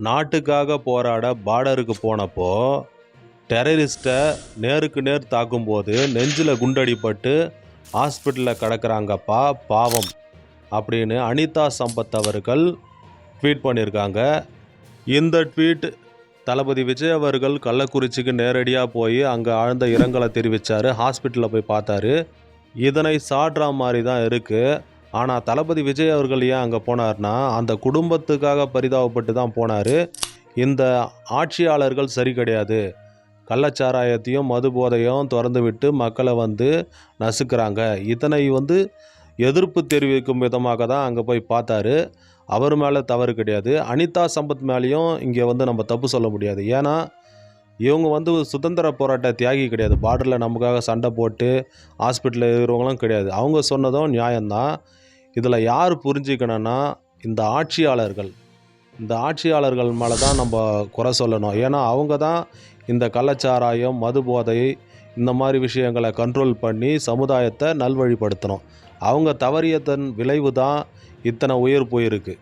நாட்டுக்காக போராட பார்டருக்கு போனப்போ டெரரிஸ்ட்டை நேருக்கு நேர் தாக்கும்போது நெஞ்சில் குண்டடிப்பட்டு ஹாஸ்பிட்டலில் கிடக்கிறாங்கப்பா பாவம் அப்படின்னு அனிதா சம்பத் அவர்கள் ட்வீட் பண்ணியிருக்காங்க இந்த ட்வீட் தளபதி விஜய் அவர்கள் கள்ளக்குறிச்சிக்கு நேரடியாக போய் அங்கே ஆழ்ந்த இரங்கலை தெரிவித்தார் ஹாஸ்பிட்டலில் போய் பார்த்தாரு. இதனை சாடுற மாதிரி தான் இருக்குது ஆனால் தளபதி விஜய் அவர்கள் ஏன் அங்கே போனார்னா அந்த குடும்பத்துக்காக பரிதாபப்பட்டு தான் போனார். இந்த ஆட்சியாளர்கள் சரி கிடையாது. கள்ளச்சாராயத்தையும் மது போதையும் திறந்து விட்டு மக்களை வந்து நசுக்கிறாங்க. இதனை வந்து எதிர்ப்பு தெரிவிக்கும் விதமாக தான் அங்கே போய் பார்த்தாரு. அவர் மேலே தவறு கிடையாது. அனிதா சம்பத் மேலேயும் இங்கே வந்து நம்ம தப்பு சொல்ல முடியாது. ஏன்னா இவங்க வந்து சுதந்திர போராட்ட தியாகி கிடையாது. பார்டரில் நமக்காக சண்டை போட்டு ஹாஸ்பிட்டலில் இருக்கிறவங்களும் கிடையாது. அவங்க சொன்னதும் நியாயம்தான். இதில் யார் புரிஞ்சுக்கணும்னா இந்த ஆட்சியாளர்கள். இந்த ஆட்சியாளர்கள் மேலே தான் நம்ம குறை சொல்லணும். ஏன்னா அவங்க தான் இந்த கள்ளச்சாராயம் மது போதை இந்த மாதிரி விஷயங்களை கண்ட்ரோல் பண்ணி சமுதாயத்தை நல்வழிப்படுத்தணும். அவங்க தவறியதன் விளைவு தான் இத்தனை உயிர் போயிருக்கு.